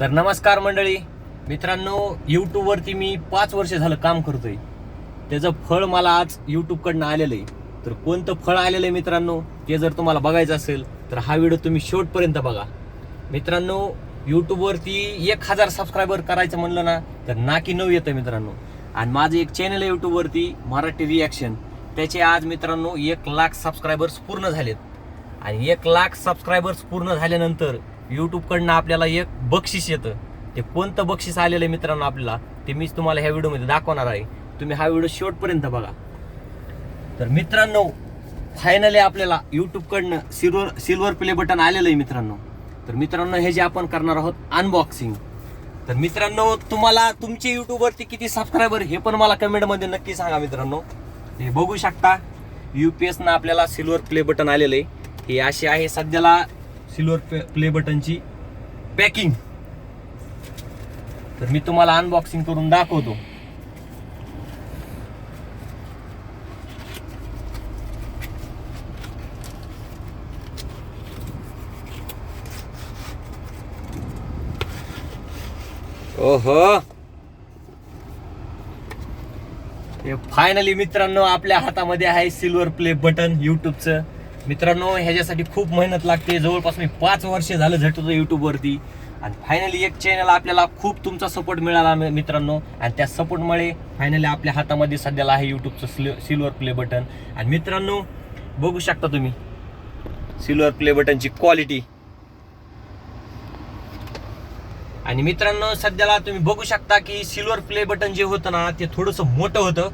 तर नमस्कार मंडळी. मित्रांनो यूट्यूबवरती मी पाच वर्ष झालं काम करतोय. त्याचं फळ मला आज यूट्यूबकडनं आलेलं आहे. तर कोणतं फळ आलेलं आहे मित्रांनो ते जर तुम्हाला बघायचं असेल तर हा व्हिडिओ तुम्ही शेवटपर्यंत बघा. मित्रांनो यूट्यूबवरती एक हजार सबस्क्रायबर करायचं म्हणलं ना तर ना की नऊ येतं मित्रांनो. आणि माझं एक चॅनल आहे यूट्यूबवरती मराठी रिॲक्शन त्याचे आज मित्रांनो एक लाख सबस्क्रायबर्स पूर्ण झालेत. आणि एक लाख सबस्क्रायबर्स पूर्ण झाल्यानंतर यूट्यूबकडनं आपल्याला एक बक्षीस येतं. ते कोणतं बक्षीस आलेलं आहे मित्रांनो आपल्याला ते मीच तुम्हाला ह्या व्हिडिओमध्ये दाखवणार आहे. तुम्ही हा व्हिडिओ शेवटपर्यंत बघा. तर मित्रांनो फायनली आपल्याला यूट्यूबकडनं सिल्वर सिल्वर प्ले बटन आलेलं आहे मित्रांनो. तर मित्रांनो हे जे आपण करणार आहोत अनबॉक्सिंग तर मित्रांनो तुम्हाला तुमचे यूट्यूबवरती किती सबस्क्रायबर हे पण मला कमेंटमध्ये नक्की सांगा मित्रांनो. हे बघू शकता. यू पी एसनं आपल्याला सिल्वर प्ले बटन आलेलं आहे. हे अशी आहे सध्याला सिल्वर प्ले बटनची पॅकिंग तर मी तुम्हाला अनबॉक्सिंग करून दाखवतो. ओहो. हे फायनली मित्रांनो आपल्या हातामध्ये आहे सिल्वर प्ले बटन युट्यूबचं मित्रांनो ह्याच्यासाठी खूप मेहनत लागते. जवळपास मी पाच वर्ष झालं झटतो युट्यूबवरती आणि फायनली एक चॅनल आपल्याला खूप तुमचा सपोर्ट मिळाला मित्रांनो. आणि त्या सपोर्टमुळे फायनली आपल्या हातामध्ये सध्याला आहे युट्यूबचं सिल्वर प्ले बटन आणि मित्रांनो बघू शकता तुम्ही सिल्वर प्ले बटनची क्वालिटी आणि मित्रांनो सध्याला तुम्ही बघू शकता की सिल्वर प्ले बटन जे होतं ना ते थोडंसं मोठं होतं.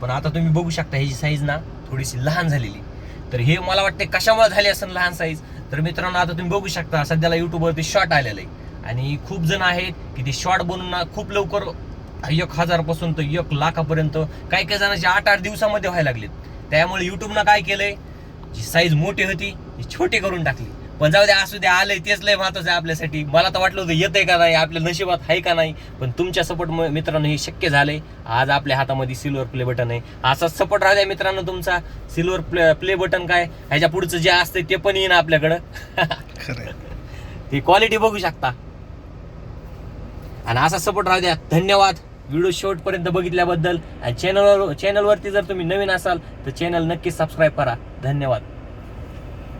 पण आता तुम्ही बघू शकता ह्याची साईज ना थोडीशी लहान झालेली. तर हे मला वाटते कशामुळे झाली असेल लहान साईज तर मित्रांनो आता तुम्ही बघू शकता सध्याला युट्यूबवरती शॉर्ट आलेलं आहे आणि खूप जण आहेत की ते शॉर्ट बनवून खूप लवकर एक हजारपासून तर एक लाखापर्यंत काही काही जणांचे आठ आठ दिवसामध्ये व्हायला लागलेत. त्यामुळे युट्यूबनं काय केलंय? जी साईज मोठी होती ती छोटी करून टाकली. पण जाऊ द्या असू द्या आलंय तेच लय महत्वाचं आहे आपल्यासाठी. मला तर वाटलं होतं येतंय का नाही आपल्या नशिबात आहे का नाही पण तुमच्या सपोर्ट मित्रांनो हे शक्य झालंय. आज आपल्या हातामध्ये सिल्वर प्ले बटन आहे. असाच सपोर्ट राहू द्या मित्रांनो तुमचा. सिल्वर प्ले प्ले बटन काय ह्याच्या पुढचं जे असतं ते पण येईन आपल्याकडं. ती क्वालिटी बघू शकता. आणि असा सपोर्ट राहू द्या. धन्यवाद. व्हिडिओ शेवटपर्यंत बघितल्याबद्दल. आणि चॅनलवर चॅनलवरती जर तुम्ही नवीन असाल तर चॅनल नक्की सबस्क्राईब करा. धन्यवाद.